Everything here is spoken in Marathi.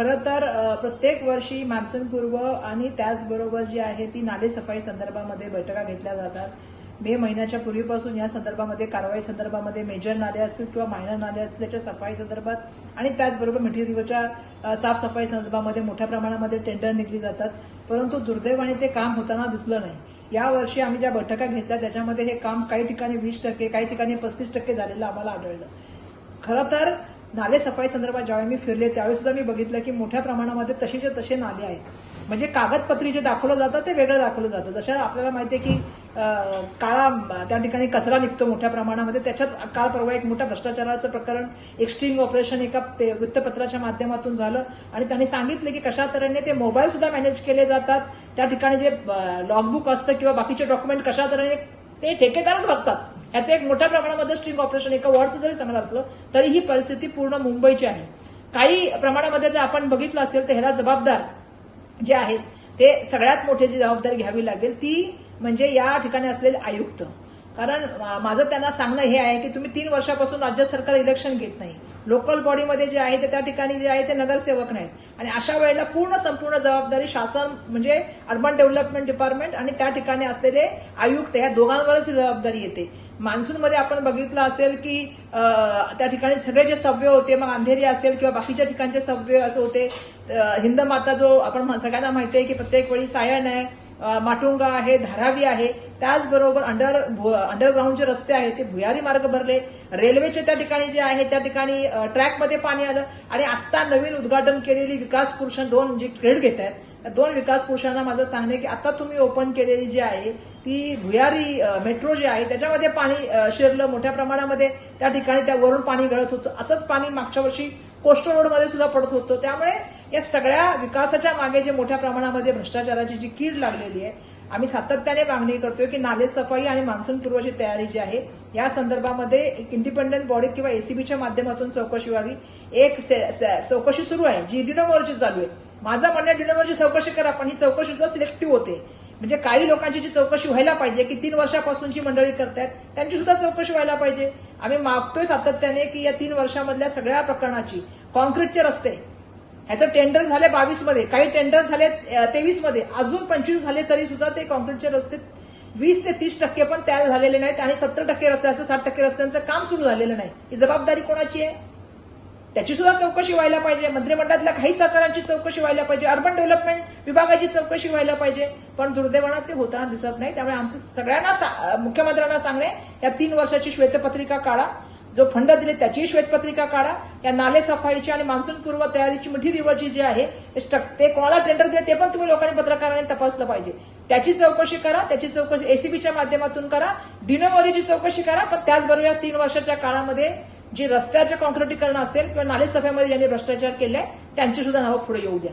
खरं तर प्रत्येक वर्षी मान्सून पूर्व आणि त्याचबरोबर जी आहे ती नाले सफाई संदर्भामध्ये बैठका घेतल्या जातात. मे महिन्याच्या पूर्वीपासून या संदर्भामध्ये कारवाई संदर्भामध्ये मेजर नाले असतील किंवा मायनर नाले असतील त्याच्या सफाई संदर्भात आणि त्याचबरोबर मिठी साफसफाई संदर्भामध्ये मोठ्या प्रमाणामध्ये टेंडर निघली जातात. परंतु दुर्दैवाने ते काम होताना दिसलं नाही. यावर्षी आम्ही ज्या बैठका घेतल्या त्याच्यामध्ये हे काम काही ठिकाणी वीस टक्के काही ठिकाणी पस्तीस टक्के झालेलं आम्हाला आढळलं. खरं तर नाले सफाई संदर्भात ज्यावेळी मी फिरले त्यावेळी सुद्धा मी बघितलं की मोठ्या प्रमाणामध्ये तसेचे तसे नाले आहेत. म्हणजे कागदपत्री जे दाखवलं जातं ते वेगळं दाखवलं जातं. जशा आपल्याला माहिती आहे की काळा त्या ठिकाणी कचरा निघतो मोठ्या प्रमाणामध्ये. त्याच्यात काळ परवा एक मोठा भ्रष्टाचाराचं प्रकरण एक स्ट्रिंग ऑपरेशन एका वृत्तपत्राच्या माध्यमातून झालं. आणि त्यांनी सांगितलं की कशा तऱ्हेने ते मोबाईल सुद्धा मॅनेज केले जातात. त्या ठिकाणी जे लॉगबुक असतं किंवा बाकीचे डॉक्युमेंट कशा तऱ्हेने ते ठेकेदारच बघतात. याचं एक मोठ्या प्रमाणामध्ये स्ट्रिंग ऑपरेशन एका वॉर्डचं जरी चांगलं असलं तरी ही परिस्थिती पूर्ण मुंबईची आहे. काही प्रमाणामध्ये जर आपण बघितलं असेल तर ह्याला जबाबदार जे आहेत ते सगळ्यात मोठी जी जबाबदारी घ्यावी लागेल ती म्हणजे या ठिकाणी असलेले आयुक्त. कारण माझं त्यांना सांगणं हे आहे की तुम्ही तीन वर्षापासून राज्य सरकार इलेक्शन घेत नाही. लोकल बॉडीमध्ये जे आहे ते त्या ठिकाणी जे आहे ते नगरसेवक नाहीत. आणि अशा वेळेला पूर्ण संपूर्ण जबाबदारी शासन म्हणजे अर्बन डेव्हलपमेंट डिपार्टमेंट आणि त्या ठिकाणी असलेले आयुक्त या दोघांवरच ही जबाबदारी येते. मान्सूनमध्ये आपण बघितलं असेल की त्या ठिकाणी सगळे जे सव्य होते मग अंधेरी असेल किंवा बाकीच्या ठिकाणचे सव्य असे होते. हिंद माता जो आपण म्ह- सगळ्यांना माहिती आहे की प्रत्येक वेळी सायण आहे. माटुंगा आहे धारावी आहे. त्याचबरोबर अंडर अंडरग्राऊंड अंडरग्राऊंडचे रस्ते आहेत ते भुयारी मार्ग भरले. रेल्वेचे त्या ठिकाणी जे आहे त्या ठिकाणी ट्रॅकमध्ये पाणी आलं. आणि आत्ता नवीन उद्घाटन केलेली विकास पुरुष दोन जे क्रेड घेत आहेत त्या दोन विकास पुरुषांना माझं सांगणे की आता तुम्ही ओपन केलेली जी आहे ती भुयारी मेट्रो जी आहे त्याच्यामध्ये पाणी शिरलं मोठ्या प्रमाणामध्ये. त्या ठिकाणी त्या वरून पाणी गळत होतं. असंच पाणी मागच्या वर्षी कोस्टल रोडमध्ये सुद्धा पडत होतं. त्यामुळे या सगळ्या विकासाच्या मागे जे मोठ्या प्रमाणामध्ये भ्रष्टाचाराची जी कीड लागलेली आहे आम्ही सातत्याने मागणी करतोय की नाले सफाई आणि मान्सून पूर्वची तयारी जी आहे या संदर्भामध्ये एक इंडिपेंडंट बॉडी किंवा एसीबीच्या माध्यमातून चौकशी व्हावी. एक चौकशी सुरू आहे. जी डिनोमोरची चालू आहे. माझं म्हणणं डिनोमोरची चौकशी करा पण ही चौकशी सुद्धा सिलेक्टिव्ह होते. म्हणजे काही लोकांची जी चौकशी व्हायला पाहिजे की तीन वर्षापासून जी मंडळी करतायत त्यांची सुद्धा चौकशी व्हायला पाहिजे. आम्ही मागतोय सातत्याने की या तीन वर्षामधल्या सगळ्या प्रकरणाची कॉन्क्रीटचे रस्ते ह्याचं टेंडर झाले बावीसमध्ये काही टेंडर झाले तेवीसमध्ये अजून पंचवीस झाले तरी सुद्धा ते कॉन्क्रीटचे रस्ते वीस ते तीस टक्के पण तयार झालेले नाहीत आणि सत्तर टक्के रस्ते असं साठ टक्के रस्त्यांचं काम सुरू झालेलं नाही. ही जबाबदारी कोणाची आहे? त्याची सुद्धा चौकशी व्हायला पाहिजे. मंत्रिमंडळातल्या काही सरकारांची चौकशी व्हायला पाहिजे. अर्बन डेव्हलपमेंट विभागाची चौकशी व्हायला पाहिजे. पण दुर्दैवानं ते होताना दिसत नाही. त्यामुळे आमचं सगळ्यांना सा- मुख्यमंत्र्यांना सांगणे या तीन वर्षाची श्वेतपत्रिका काढा. जो फंड दिले त्याची श्वेतपत्रिका काढा. या नाले सफाईची आणि मान्सून पूर्व तयारीची मिठी रिव्हरची जी आहे ते ते कोणाला टेंडर दिले ते पण तुम्ही लोकांनी पत्रकारांनी तपासलं पाहिजे. त्याची चौकशी करा. त्याची चौकशी एसीबीच्या माध्यमातून करा. डिनोमोरीची चौकशी करा. पण त्याचबरोबर या तीन वर्षाच्या काळामध्ये जे रस्त्याचे कॉन्क्रिटीकरण असेल किंवा नाले सफाईमध्ये ज्यांनी भ्रष्टाचार केलाय त्यांची सुद्धा नावं पुढे येऊ द्या.